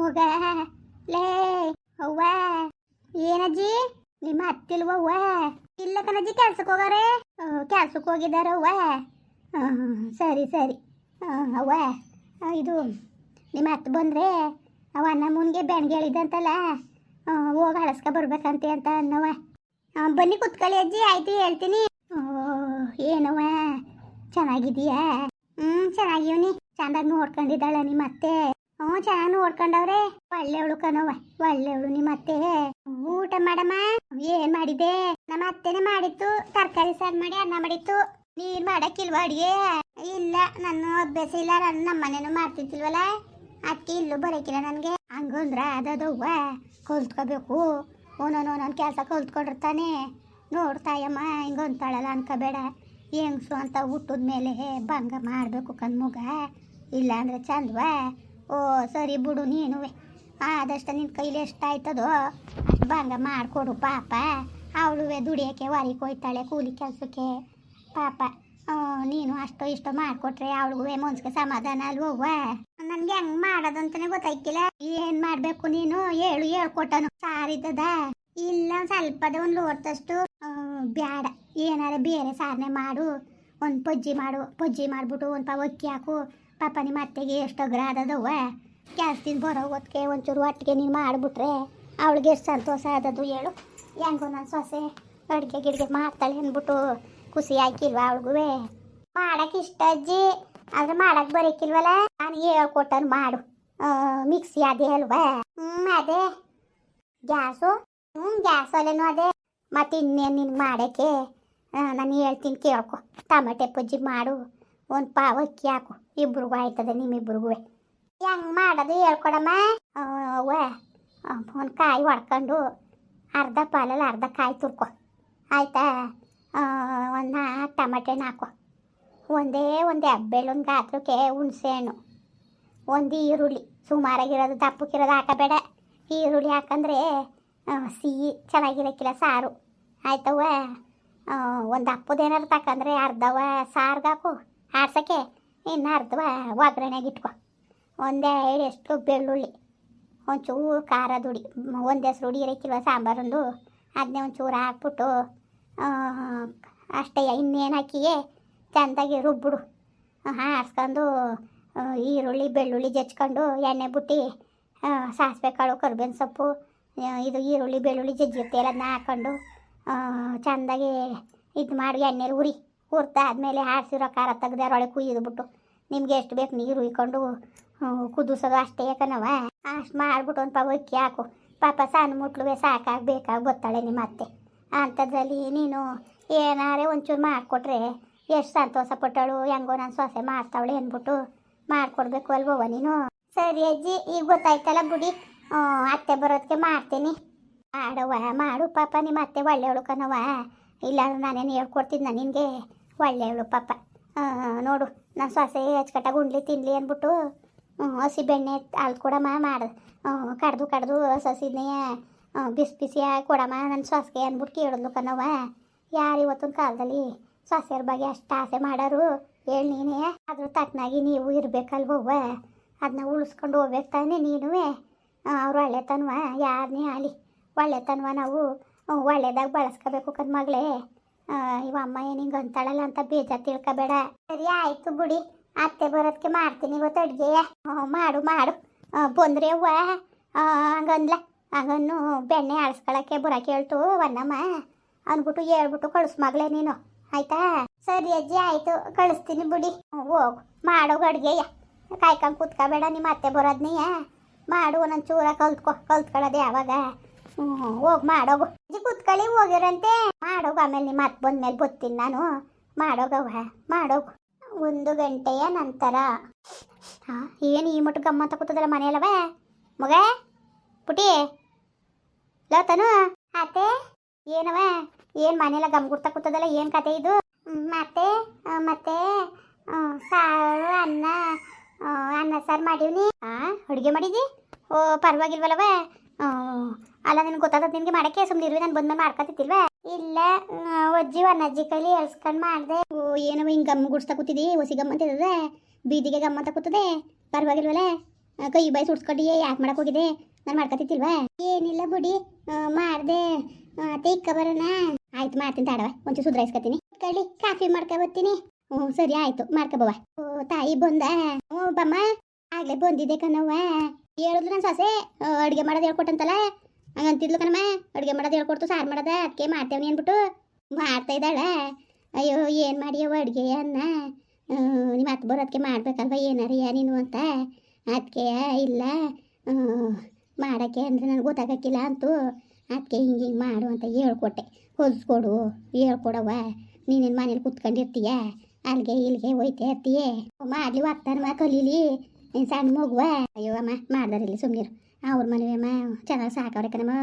ಮಗ. ಲೇ ಅವ್ವ. ಏನಜ್ಜಿ? ನಿಮ್ಮ ಅತ್ತಿಲ್ವ ಅವ್ವ ಇಲ್ಲ ಕಣಜ್ಜಿ ಕೆಲ್ಸಕ್ಕೆ ಹೋಗಾರೆ ಕೆಲ್ಸಕ್ಕೆ ಹೋಗಿದ್ದಾರೆ ಅವ್ವ ಸರಿ ಸರಿ. ಅವ್ವ. ಇದು ನಿಮ್ಮ ಅತ್ತೆ ಬಂದರೆ ಅವ ಅನ್ನ ಮುನ್ಗೆ ಬೆಣ್ಗೆ ಹೇಳಿದಂತಲ್ಲ ಹೋಗಿ ಹಳಸ್ಕ ಬರ್ಬೇಕಂತೆ ಅಂತ ಅನ್ನವ. ಬನ್ನಿ ಕುತ್ಕೊಳ್ಳಿ ಅಜ್ಜಿ ಆಯ್ತು ಹೇಳ್ತೀನಿ. ಓ, ಏನವ್ವ? ಚೆನ್ನಾಗಿದೀಯಾ ಹ್ಞೂ ಚೆನ್ನಾಗಿವ್ನಿ. ಚಂದಾಗಿ ನೋಡ್ಕೊಂಡಿದ್ದಾಳ ನಿಮ್ಮ ಅತ್ತೆ. ಹ್ಞೂ, ಚೆನ್ನಾಗಿ ನೋಡ್ಕೊಂಡವ್ರೆ. ಒಳ್ಳೆವಳು ಕಣವ ಒಳ್ಳೆವಳು ನಿಮ್ಮ ಅತ್ತೆ ಊಟ ಮಾಡಮ್ಮ? ಏನ್ ಮಾಡಿದೆ ನಮ್ಮ ಅತ್ತೆನೆ ಮಾಡಿತ್ತು, ತರಕಾರಿ ಸಾರು ಮಾಡಿ ಅನ್ನ ಮಾಡಿತ್ತು. ನೀನ್ ಮಾಡಕ್ಕಿಲ್ವ ಅಡಿಗೆ? ಇಲ್ಲ ನನ್ನ ಅಭ್ಯಾಸ ಇಲ್ಲ ನನ್ನ ನಮ್ಮನೇನು ಮಾಡ್ತಿದ್ದಿಲ್ವಲ್ಲ? ಅದಕ್ಕೆ ಇಲ್ಲೂ ಬರೋಕಿಲ್ಲ ನನಗೆ. ಹಂಗಂದ್ರ ಅದದವ್ವ, ಕಲ್ತ್ಕೋಬೇಕು. ಒಂದೊಂದು ಒಂದೊಂದು ಕೆಲಸ ಕಲ್ತ್ಕೊಂಡಿರ್ತಾನೆ. ನೋಡ್ತಾಯಮ್ಮ ಹಿಂಗೆ ಅಂತಾಳಲ್ಲ ಅನ್ಕೋಬೇಡ. ಹೆಂಗ್ಸು ಅಂತ ಹುಟ್ಟಿದ್ಮೇಲೆ ಭಂಗ ಮಾಡಬೇಕು ಕಣ್ಮುಗ. ಇಲ್ಲಾಂದ್ರೆ ಚಂದವ ಓ, ಸರಿ ಬಿಡು ನೀನುವೆ. ಆದಷ್ಟು ನಿನ್ನ ಕೈಲಿ ಎಷ್ಟಾಯ್ತದೋ ಅಷ್ಟು ಭಂಗ ಮಾಡಿಕೊಡು ಪಾಪ. ಅವಳುವೆ ದುಡಿಯೋಕ್ಕೆ ವಾರಿಗೆ ಹೋಯ್ತಾಳೆ ಕೂಲಿ ಕೆಲಸಕ್ಕೆ. ಪಾಪ ನೀನು ಅಷ್ಟೋ ಇಷ್ಟೋ ಮಾಡಿಕೊಟ್ರೆ ಅವಳಿಗೂ ಮನ್ಸಿಗೆ ಸಮಾಧಾನ ಅಲ್ವವ್ವ? ನನ್ಗೆ ಹೆಂಗ್ ಮಾಡೋದು ಅಂತಾನೆ ಗೊತ್ತಾಯ್ತಿಲ್ಲ. ಏನ್ ಮಾಡ್ಬೇಕು ನೀನು? ಹೇಳು, ಹೇಳ್ಕೊಟ್ಟನು. ಸಾರಿದ್ದದ ಇಲ್ಲ ಒಂದ್ ಸ್ವಲ್ಪದ ಒಂದು ಲೋಟದಷ್ಟು. ಬ್ಯಾಡ. ಏನಾರ ಬೇರೆ ಸಾರನೆ ಮಾಡು. ಒಂದು ಪಜ್ಜಿ ಮಾಡು. ಪಜ್ಜಿ ಮಾಡ್ಬಿಟ್ಟು ಒಂದು ಪಾವ್ ಅಕ್ಕಿ ಹಾಕು. ಪಾಪ ನಿಮ್ಮ ಅತ್ತೆಗೆ ಎಷ್ಟು ಅಗ್ರ ಆದದವ ಜಾಸ್ತಿ ಬರೋ ಹೊತ್ತಿಗೆ ಒಂಚೂರು ಒಟ್ಟಿಗೆ ನೀನು ಮಾಡಿಬಿಟ್ರೆ ಅವಳಿಗೆ ಎಷ್ಟು ಸಂತೋಷ ಆದದ್ದು ಹೇಳು. ಹೆಂಗೋ ನನ್ನ ಸೊಸೆ ಅಡುಗೆ ಗಿಡ್ಗೆ ಮಾಡ್ತಾಳೆ ಅಂದ್ಬಿಟ್ಟು ಖುಷಿ ಆಯ್ಕಿಲ್ವಾ ಅವಳಿಗೂ ಮಾಡಕ್ಕೆ ಇಷ್ಟ ಅಜ್ಜಿ. ಆದ್ರೆ ಮಾಡಕ್ ಬರೀಕಿಲ್ವಲ್ಲ? ನಾನು ಹೇಳ್ಕೊಟ್ಟನ್ ಮಾಡು. ಮಿಕ್ಸಿ ಅದೇ ಅಲ್ವಾ? ಹ್ಞೂ ಅದೇ. ಗ್ಯಾಸು? ಹ್ಞೂ ಗ್ಯಾಸ್ ಅಲ್ಲೇನು ಅದೇ. ಮತ್ತೆ ಇನ್ನೇನು ನಿನ್ಗೆ ಮಾಡೋಕ್ಕೆ ನಾನು ಹೇಳ್ತೀನಿ ಕೇಳ್ಕೊ. ಟಮಟೆ ಪಜ್ಜಿ ಮಾಡು. ಒಂದು ಪಾವ್ ಅಕ್ಕಿ ಹಾಕು. ಇಬ್ರಿಗೂ ಆಯ್ತದೆ, ನಿಮ್ಮಿಬ್ರಿಗೂ. ಹೆಂಗೆ ಮಾಡೋದು ಹೇಳ್ಕೊಡಮ್ಮ? ಅವ್ವ ಒಂದು ಕಾಯಿ ಹೊಡ್ಕೊಂಡು ಅರ್ಧ ಪಾಲಲ್ಲಿ ಅರ್ಧ ಕಾಯಿ ತುರ್ಕೊ. ಆಯ್ತಾ? ಒಂದು ನಾಲ್ಕು ಹಾಕು. ಒಂದೇ ಒಂದು ಹೆಬ್ಬೆಳ್ಳೊಂದು ಗಾತ್ರಕ್ಕೆ ಹುಣಸೆಹಣ್ಣು ಒಂದು ಈರುಳ್ಳಿ. ಸುಮಾರಾಗಿರೋದು ದಪ್ಪಕ್ಕಿರೋದು ಹಾಕಬೇಡ. ಈರುಳ್ಳಿ ಹಾಕಂದ್ರೆ ಸಿಹಿ ಚೆನ್ನಾಗಿರಕ್ಕಿಲ್ಲ ಸಾರು. ಆಯ್ತವ ಒಂದು ಅಪ್ಪದೇನಾರು ತಕಂದ್ರೆ ಅರ್ಧವ ಸಾರ್ಗೆ ಹಾಕು. ಆಡ್ಸಕ್ಕೆ ಇನ್ನು ಅರ್ಧವ ಒಗ್ಗರಣೆಗೆ ಇಟ್ಕೊ. ಒಂದೇ ಎಷ್ಟು ಬೆಳ್ಳುಳ್ಳಿ. ಒಂಚೂರು ಖಾರದ ಹುಡಿ ಒಂದೇ ಹುಡಿ ಇರಕ್ಕಿಲ್ವ ಸಾಂಬಾರೊಂದು? ಅದನ್ನೇ ಒಂಚೂರು ಹಾಕ್ಬಿಟ್ಟು ಅಷ್ಟೇ ಇನ್ನೇನು ಹಾಕಿಯೇ? ಚೆಂದಾಗಿ ರುಬ್ಬಿಡು. ಹಾರಿಸ್ಕೊಂಡು ಈರುಳ್ಳಿ, ಬೆಳ್ಳುಳ್ಳಿ ಜಜ್ಕೊಂಡು ಎಣ್ಣೆ ಬುಟ್ಟಿ ಸಾಸಿವೆ ಕಾಳು ಕರ್ಬೇವಿನ ಸೊಪ್ಪು ಇದು ಈರುಳ್ಳಿ, ಬೆಳ್ಳುಳ್ಳಿ ಜಜ್ಜಿರುತ್ತೆ ಅದನ್ನ ಹಾಕ್ಕೊಂಡು ಚೆಂದಾಗಿ ಇದು ಮಾಡಿ ಎಣ್ಣೆಲಿ ಉರಿ ಹುರ್ದಾದ್ಮೇಲೆ ಹಾರಿಸಿರೋ ಖಾರ ತೆಗ್ದು ಅದರೊಳಗೆ ಕುಯ್ದುಬಿಟ್ಟು ನಿಮ್ಗೆ ಎಷ್ಟು ಬೇಕು ನೀರು ಹುಯ್ಕೊಂಡು ಕುದಿಸೋದು ಅಷ್ಟೇ ಯಾಕನವ ಅಷ್ಟು ಮಾಡ್ಬಿಟ್ಟು ಒಂದು ಪಾಪ ಅಕ್ಕಿ ಹಾಕು. ಪಾಪ ಸಣ್ಣ ಮುಟ್ಲುವೆ ಸಾಕಾಗಿ ಬೇಕಾಗಿ ಗೊತ್ತಾಳೆ ನಿಮ್ಮ ಅತ್ತೆ. ಅಂಥದ್ರಲ್ಲಿ ನೀನು ಏನಾರೇ ಒಂಚೂರು ಮಾಡಿಕೊಟ್ರೆ ಎಷ್ಟು ಸಂತೋಷ ಪಟ್ಟಳು ಹೆಂಗೋ ನಾನು ಸೊಸೆ ಮಾಡ್ತಾವಳೆ ಅಂದ್ಬಿಟ್ಟು ಮಾಡಿಕೊಡ್ಬೇಕು ಅಲ್ವವ ನೀನು? ಸರಿ ಅಜ್ಜಿ ಈಗ ಗೊತ್ತಾಯ್ತಲ್ಲ ಬಿಡಿ ಆ, ಅತ್ತೆ ಬರೋದಕ್ಕೆ ಮಾಡ್ತೀನಿ. ಮಾಡವ್ವ ಮಾಡು ಪಾಪ ನಿಮ್ಮ ಅತ್ತೆ ಒಳ್ಳೆ ಕಣವ ಇಲ್ಲ ನಾನೇನು ಹೇಳ್ಕೊಡ್ತಿದ್ನ ನಿನಗೆ? ಒಳ್ಳೆಯವಳು ಪಾಪ. ನೋಡು ನಾನು ಸೊಸೆ ಅಚ್ಚುಕಟ್ಟಾಗಿ ಉಣ್ಲಿ ತಿನ್ಲಿ ಅಂದ್ಬಿಟ್ಟು ಹಸಿ ಬೆಣ್ಣೆ ಹಾಲು ಕೊಡಮ್ಮ ಮಾಡ ಕಡ್ದು ಕಡ್ದು ಸಸಿನೇ ಬಿಸಿ ಬಿಸಿಯಾಗಿ ಕೊಡಮ್ಮ ನನ್ನ ಸೊಸೆಗೆ ಅಂದ್ಬಿಟ್ಟು ಕೇಳಿದ್ಲು ಕಣವ ಯಾರು ಇವತ್ತಿನ ಕಾಲದಲ್ಲಿ ಸೊಸೆಯರ ಬಗ್ಗೆ ಅಷ್ಟು ಆಸೆ ಮಾಡೋರು? ಹೇಳಿ ನೀನೇ. ಅದ್ರ ತಕ್ಕನಾಗಿ ನೀವು ಇರಬೇಕಲ್ವವ್ವ ಅದನ್ನ ಉಳಿಸ್ಕೊಂಡು ಹೋಗ್ಬೇಕು ತಾನೆ ನೀನು ಅವ್ರು ಒಳ್ಳೆತನವ ಯಾರನ್ನೇ ಆಗಲಿ. ಒಳ್ಳೆತನವ ನಾವು ಒಳ್ಳೆದಾಗಿ ಬಳಸ್ಕೋಬೇಕು ಕಣ್ ಮಗಳೇ ಆ, ಇವ ಅಮ್ಮ ಏನು ಅಂತಾಳಲ್ಲ ಅಂತ ಬೇಜ ತಿಳ್ಕೊಬೇಡ. ಸರಿ, ಆಯ್ತು ಬಿಡಿ. ಅತ್ತೆ ಬರೋದಕ್ಕೆ ಮಾಡ್ತೀನಿ ಇವತ್ತು ಅಡುಗೆ ಮಾಡು ಮಾಡು. ಬಂದ್ರೆ ಅವ್ವ. ಹಂಗಂದ್ಲ. ಹಂಗನ್ನು ಬೆಣ್ಣೆ ಆಳ್ಸ್ಕೊಳಕ್ಕೆ ಬರೋಕೆ ಹೇಳ್ತು ವನ್ನಮ್ಮ. ಅಂದ್ಬಿಟ್ಟು ಹೇಳ್ಬಿಟ್ಟು ಕಳಿಸ್ ಮಗಳೇ ನೀನು. ಆಯ್ತಾ? ಸರಿ ಅಜ್ಜಿ, ಆಯ್ತು. ಕಳಿಸ್ತೀನಿ ಬಿಡಿ. ಹೋಗು ಮಾಡೋ ಅಡುಗೆಯ. ಕಾಯ್ಕೊಂಡು ಕೂತ್ಕೋಬೇಡ ನಿಮ್ಮ ಅತ್ತೆ ಬರೋದ್ನೆಯ. ಮಾಡು, ಒಂದೊಂದು ಚೂರ ಕಲ್ತ್ಕೊ ಕಲ್ತ್ಕೊಳ್ಳೋದು ಯಾವಾಗ? ಹ್ಞೂ ಹೋಗಿ ಮಾಡೋಗು. ಕೂತ್ಕೊಳ್ಳಿ, ಹೋಗಿರಂತೆ. ಮಾಡೋಗು, ಆಮೇಲೆ ನಿಮ್ಮ ಬಂದ ಬಂದ್ಮೇಲೆ ಬತ್ತೀನಿ ನಾನು. ಮಾಡೋಗವ ಮಾಡೋಗು. ಒಂದು ಗಂಟೆಯ ನಂತರ. ಹಾಂ, ಏನು ಈ ಮಟ್ಟು ಗಮ್ಮತ್ತ ಕೂತದಲ್ಲ ಮನೆಯಲ್ಲವ? ಮಗ ಪುಟಿ ಲೋತನು ಅತ್ತೆ, ಏನವ? ಏನು ಮನೆಯಲ್ಲ ಗಮ್ ಗುರ್ತ ಕೂತದಲ್ಲ, ಏನು ಕತೆ ಇದು? ಮತ್ತೆ ಮತ್ತೆ ಸಾರು, ಅನ್ನ ಅನ್ನ ಸಾರು ಮಾಡೀವ್ನಿ. ಹಾಂ ಅಡುಗೆ ಮಾಡಿದಿ? ಓ, ಪರವಾಗಿಲ್ವಲ್ಲವ? ಅಲ್ಲ ನಿನ್ ಗೊತ್ತಾದ ನಿನಗೆ ಮಾಡಕ್ಕೆ ಸುಮ್ಮನಿರುವೆ ನಾನು ಬಂದ್ಮೇಲೆ ಮಾಡ್ಕೊತಿತ್ತಿಲ್ವ ಇಲ್ಲ ಅಜ್ಜಿ ಒನ್ ಅಜ್ಜಿ ಕೈಲಿ ಎಳ್ಸ್ಕೊಂಡು ಮಾಡಿದೆ. ಓ, ಏನವ ಹಿಂಗೆ ಗಮ್ ಗುಡ್ಸ್ತಾ ಕೂತಿದಿ? ಹೊಸಿ ಗಮ್ ಅಂತಿದೆ ಬೀದಿಗೆ ಗಮ್ ಅಂತ ಕೂತದೆ ಪರವಾಗಿಲ್ವಲ್ಲ ಕೈ ಬಾಯಿ ಸುಡ್ಸ್ಕೊಂಡಿಯೇ ಯಾಕೆ ಮಾಡಕ್ ಹೋಗಿದೆ ನಾನು ಮಾಡ್ಕೊತಿಲ್ವಾ ಏನಿಲ್ಲ ಬುಡಿ ಮಾಡ್ದೆ. ಅತ್ತೆ ಇಕ್ಕ ಬರೋಣ. ಆಯ್ತು, ಮಾಡ್ತೀನಿ ತಾಡವ ಒಂಚೂರು ಸುಧಾರಿಸ್ಕೊತೀನಿ ಕಳ್ಳಿ, ಕಾಫಿ ಮಾಡ್ಕೊ ಬರ್ತೀನಿ ಹ್ಞೂ ಸರಿ, ಆಯ್ತು ಮಾಡ್ಕೊಬವ ಓ, ತಾಯಿ ಬಂದ. ಹ್ಞೂ ಬಮ್ಮ, ಆಗ್ಲೇ ಬಂದಿದ್ದೆ ಕಣವ್ವ. ಹೇಳಿದ್ರು ನಾನು ಸೊಸೆ? ಅಡುಗೆ ಮಾಡೋದು ಹೇಳ್ಕೊಟ್ಟಂತಲ್ಲ? ಹಂಗಂತಿದ್ಲು ಕಣಮ್ಮ. ಅಡುಗೆ ಮಾಡೋದು ಹೇಳ್ಕೊಡ್ತು, ಸಾರು ಮಾಡೋದ ಅದಕ್ಕೆ ಮಾಡ್ತೇವೆ ಅಂದ್ಬಿಟ್ಟು ಮಾಡ್ತಾ ಇದ್ದಾಳೆ. ಅಯ್ಯೋ, ಏನು ಮಾಡಿಯವ ಅಡುಗೆ ಅನ್ನ? ನಿಮ್ಮ ಅತ್ತೆ ಬರೋದಕ್ಕೆ ಏನಾರ ಯಾ ನೀನು ಅಂತ? ಅದಕ್ಕೆ ಇಲ್ಲ. ಮಾಡೋಕ್ಕೆ ಅಂದರೆ ನನಗೆ ಗೊತ್ತಾಗಕ್ಕಿಲ್ಲ ಅಂತೂ. ಅದಕ್ಕೆ ಹಿಂಗೆ ಹಿಂಗೆ ಮಾಡು ಅಂತ ಹೇಳ್ಕೊಟ್ಟೆ. ಹೊಲಿಸ್ಕೊಡು ಹೇಳ್ಕೊಡವ ನೀನೇನು ಮನೇಲಿ ಕುತ್ಕೊಂಡಿರ್ತೀಯ? ಅಲ್ಲಿಗೆ ಇಲ್ಲಿಗೆ ಹೋಯ್ತಾ ಇರ್ತೀಯ? ಮಾಡ್ಲಿ ಒತ್ತಾನಮ್ಮ ಕಲೀಲಿ ಸಣ್ಣ ಮಗುವ? ಅಯ್ಯೋ, ಅಮ್ಮ ಮಾಡ್ದಾರಿಲ್ಲಿ ಸುಮ್ಮನಿರು ಅವ್ರ ಮನೆಗೆ ಚೆನ್ನಾಗಿ ಸಾಕವ್ರೆ ಕಣಮ್ಮ.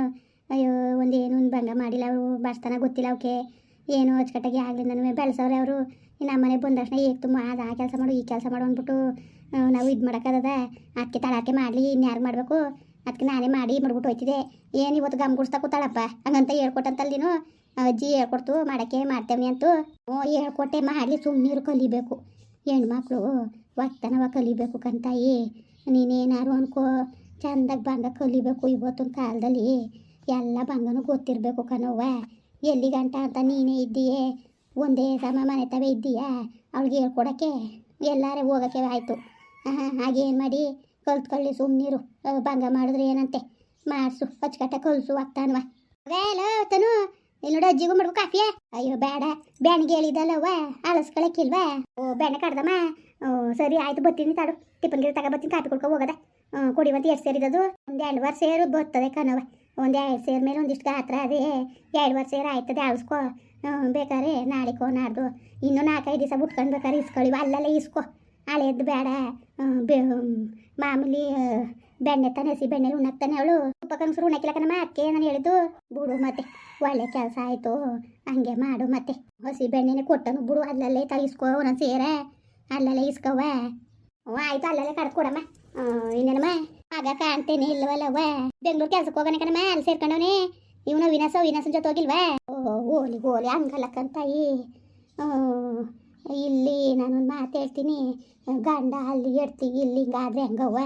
ಅಯ್ಯೋ, ಒಂದೇನು ಒಂದು ಭಂಗ ಮಾಡಿಲ್ಲ ಅವರು ಬಡ್ಸ್ತಾನ ಗೊತ್ತಿಲ್ಲ ಅವಕ್ಕೆ ಏನು ಅಚ್ಚುಕಟ್ಟಾಗಿ ಆಗಲಿ ನನಗೆ ಬೆಳೆಸವ್ರೆ ಅವರು. ನಮ್ಮ ಮನೆ ಬಂದ ತಕ್ಷಣ ಈಗ ತುಂಬ ಅದು ಆ ಕೆಲಸ ಮಾಡು, ಈ ಕೆಲಸ ಮಾಡು ಅಂದ್ಬಿಟ್ಟು ನಾವು ಇದು ಮಾಡೋಕ್ಕದ ಅದಕ್ಕೆ ತಳಕ್ಕೆ ಮಾಡಲಿ ಇನ್ಯಾರು ಮಾಡಬೇಕು? ಅದಕ್ಕೆ ನಾನೇ ಮಾಡಿ ಮಾಡ್ಬಿಟ್ಟು ಹೋಯ್ತಿದ್ದೆ. ಏನು ಇವತ್ತು ಗಮ್ ಗುಡಿಸ್ತಾ ಕೂತಾಳಪ್ಪ? ಹಂಗಂತ ಹೇಳ್ಕೊಟ್ಟಂತಲ್ಲ ನೀನು? ಅಜ್ಜಿ ಹೇಳ್ಕೊಡ್ತು, ಮಾಡೋಕ್ಕೆ ಮಾಡ್ತೇವೆ ಅಂತೂ. ಓ ಹೇಳ್ಕೊಟ್ಟೆ, ಮಾಡಲಿ ಸುಮ್ಮನೀರು ಕಲಿಬೇಕು. ಹೆಣ್ಮಕ್ಳು ಒತ್ತನವ ಕಲಿಬೇಕು ಕಂತಾಯಿ ನೀನೇನಾರು ಅನ್ಕೋ. ಚಂದಾಗಿ ಬಂಗ ಕಲಿಬೇಕು ಇವತ್ತಿನ ಕಾಲದಲ್ಲಿ ಎಲ್ಲ ಬಂಗನೂ ಗೊತ್ತಿರಬೇಕು ಕಣವ್ವ. ಎಲ್ಲಿ ಗಂಟ ಅಂತ ನೀನೇ ಇದ್ದೀಯೇ? ಒಂದೇ ಸಮ ಮನೆ ತವೇ ಇದ್ದೀಯಾ? ಅವಳಿಗೆ ಹೇಳ್ಕೊಡೋಕ್ಕೆ? ಎಲ್ಲಾರೇ ಹೋಗೋಕ್ಕೆ ಆಯಿತು. ಹಾಗೇನು ಮಾಡಿ? ಕಲ್ತ್ಕೊಳ್ಳಿ ಸುಮ್ಮನಿರು ಬಂಗ ಮಾಡಿದ್ರೆ ಏನಂತೆ? ಮಾಡಿಸು, ಅಚ್ಚುಕಟ್ಟ ಕಲಸು ಆಗ್ತಾನವ ಬೇಲ ತನು, ಇಲ್ಲಿ ನೋಡು, ಅಜ್ಜಿಗೂ ಮಾಡ್ಬೇಕು ಕಾಫಿಯ? ಅಯ್ಯೋ, ಬೇಡ. ಬ್ಯಾಣಿಗೆ ಹೇಳಿದಲ್ಲವ್ವ ಅಳಸ್ಕೊಳಕ್ಕಿಲ್ವಾ? ಓ ಬೆಣ್ಣೆ ಕಡ್ದಮ್ಮ. ಸರಿ, ಆಯ್ತು ಬರ್ತೀನಿ ತಾಡು. ಟಿಫನ್ ಗಿಡ ತಗೋ ಕಾಫಿ ಕುಡ್ಕೊ ಹೋಗದ. ಹ್ಞೂ ಕುಡಿವಂತ ಎಷ್ಟು ಸೇರಿದದು ಒಂದು ಎರಡು ವರ್ಷ ಸೇರು ಬರ್ತದೆ ಕಣವ ಒಂದು ಎರಡು ಸೇರ್ ಮೇಲೆ ಒಂದಿಷ್ಟು ಗಾತ್ರ ಅದೇ. ಎರಡು ವರ್ಷ ಸೇರು ಆಯ್ತದೆ, ಅಳಿಸ್ಕೋ. ಬೇಕಾರೆ ನಾಳೆಕೋ ನಾಡ್ದು. ಇನ್ನೂ ನಾಲ್ಕೈದು ದಿವಸ ಬಿಟ್ಕೊಂಡು ಬೇಕಾದ್ರೆ ಇಸ್ಕೊಳ್ಳಿ. ಅಲ್ಲೆಲ್ಲ ಇಸ್ಕೊ. ಹಳೆಯದ್ದು ಬೇಡ. ಬೆ- ಮಾಮೂಲಿ ಬೆಣ್ಣೆ ತಾನೆ, ಹಸಿ ಬೆಣ್ಣೆ ಉಣ್ಣತ್ತಾನೆ ಅವಳು. ಉಪ್ಪ ಕನ್ಸರು ಉಣ್ಣಕ್ಕಿಲ್ಲ ಕಣಮ್ಮ ಅದಕ್ಕೆ ನಾನು ಹೇಳಿದ್ದು. ಬಿಡು ಮತ್ತೆ, ಒಳ್ಳೆ ಕೆಲಸ ಆಯಿತು. ಹಂಗೆ ಮಾಡು ಮತ್ತೆ. ಹಸಿ ಬೆಣ್ಣೆನೆ ಕೊಟ್ಟನು ಬಿಡು. ಅಲ್ಲಲ್ಲೇ ತಗಿಸ್ಕೋ ಒಂದೊಂದು ಸೇರೆ. ಅಲ್ಲಲ್ಲೇ ಇಸ್ಕವ ಆಯ್ತು, ಅಲ್ಲಲ್ಲೇ ಕಡ್ಕೊಡಮ್ಮ ಇನ್ನೇನಮ್ಮ ಆಗ ಕಾಣ್ತೇನೆ ಇಲ್ವಲ್ಲವ ಬೆಂಗ್ಳೂರು ಕೆಲ್ಸಕ್ಕೆ ಹೋಗೋಣ ಕಣಮ್ಮ ಅಲ್ಲಿ ಸೇರ್ಕೊಂಡವನೇ ಇವನು ವಿನಾಸ ವಿನಾಸನ ಜೊತೆ ಹೋಗಿಲ್ವಾ ಓಲಿ ಗೋಲಿ ಹಂಗಲ್ಲಕ್ಕಂತಾಯಿ ಇಲ್ಲಿ ನಾನೊಂದು ಮಾತು ಹೇಳ್ತೀನಿ ಗಂಡ ಅಲ್ಲಿ ಎಡ್ತಿ ಇಲ್ಲಿ ಹಿಂಗಾದ್ರೆ ಹೆಂಗವ್ವ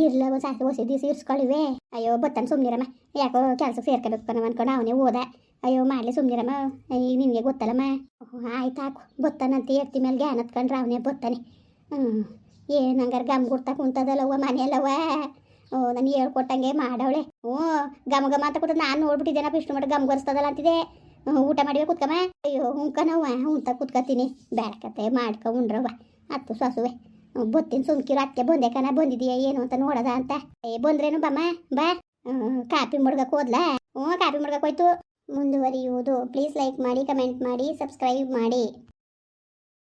ಇರ್ಲ ಸಾಕು ಹೊಸ ದಿವಸ ಇರ್ಸ್ಕೊಳ್ಳಿವೆ ಅಯ್ಯೋ ಬತ್ತನ್ ಸುಮ್ಮನಿರಮ್ಮ ಯಾಕೋ ಕೆಲ್ಸಕ್ಕೆ ಸೇರ್ಕೋಬೇಕು ಕಣವ ಅನ್ಕೊಂಡು ಅವನೇ ಹೋದ ಅಯ್ಯೋ ಮಾಡಲಿ ಸುಮ್ಮನಿರಮ್ಮ ನಿನಗೆ ಗೊತ್ತಲ್ಲಮ್ಮ ಆಯ್ತು ಹಾಕು ಬತ್ತಾನಂತ ಎಡ್ತಿ ಮೇಲೆ ಗ್ಯಾನ್ ಹತ್ಕೊಂಡ್ರೆ ಅವನೇ ಬತ್ತಾನೆ ಹ್ಞೂ ಏನು ಹಂಗಾರೆ ಗಮ್ ಗುಡ್ತಾ ಕುಂತದಲ್ಲವ್ವ, ಮನೆಯಲ್ಲವ್ವ. ಓ, ನಾನು ಹೇಳ್ಕೊಟ್ಟಂಗೆ ಮಾಡವಳೆ. ಹ್ಞೂ ಗಮ ಗಮ ಅಂತ ಕೂತ ನಾನು ನೋಡ್ಬಿಟ್ಟಿದ್ದೇನಪ್ಪ, ಇಷ್ಟು ಮಾಡಿ ಗಮ್ ಗರ್ಸ್ತದಲ್ಲ ಅಂತಿದೆ. ಊಟ ಮಾಡಿವೆ ಕುತ್ಕಮ್ಮ? ಅಯ್ಯೋ ಹುಂಕನವ್ವ ಉಂತ ಕುತ್ಕತೀನಿ ಬೇಡಕತ್ತೆ ಮಾಡ್ಕೊ ಉಂಡ್ರವ್ವ ಅತ್ತು ಸಾಸುವೆ. ಬೊತ್ತಿನ ಸುಮ್ಕಿರು ಅತ್ತೆ ಬಂದೆ ಕಣ, ಬಂದಿದೀಯ ಏನು ಅಂತ ನೋಡದ ಅಂತ. ಏ, ಬಂದ್ರೇನು ಬಮ್ಮ? ಬಾ. ಕಾಪಿ ಮುಡ್ಗಕ್ಕೆ ಹೋದ್ಲಾ? ಹ್ಞೂ ಕಾಪಿ ಮುಡ್ಗಕ್ಕೆ ಹೋಯ್ತು. ಮುಂದುವರಿಯುವುದು. ಪ್ಲೀಸ್ ಲೈಕ್ ಮಾಡಿ, ಕಮೆಂಟ್ ಮಾಡಿ, ಸಬ್ಸ್ಕ್ರೈಬ್ ಮಾಡಿ.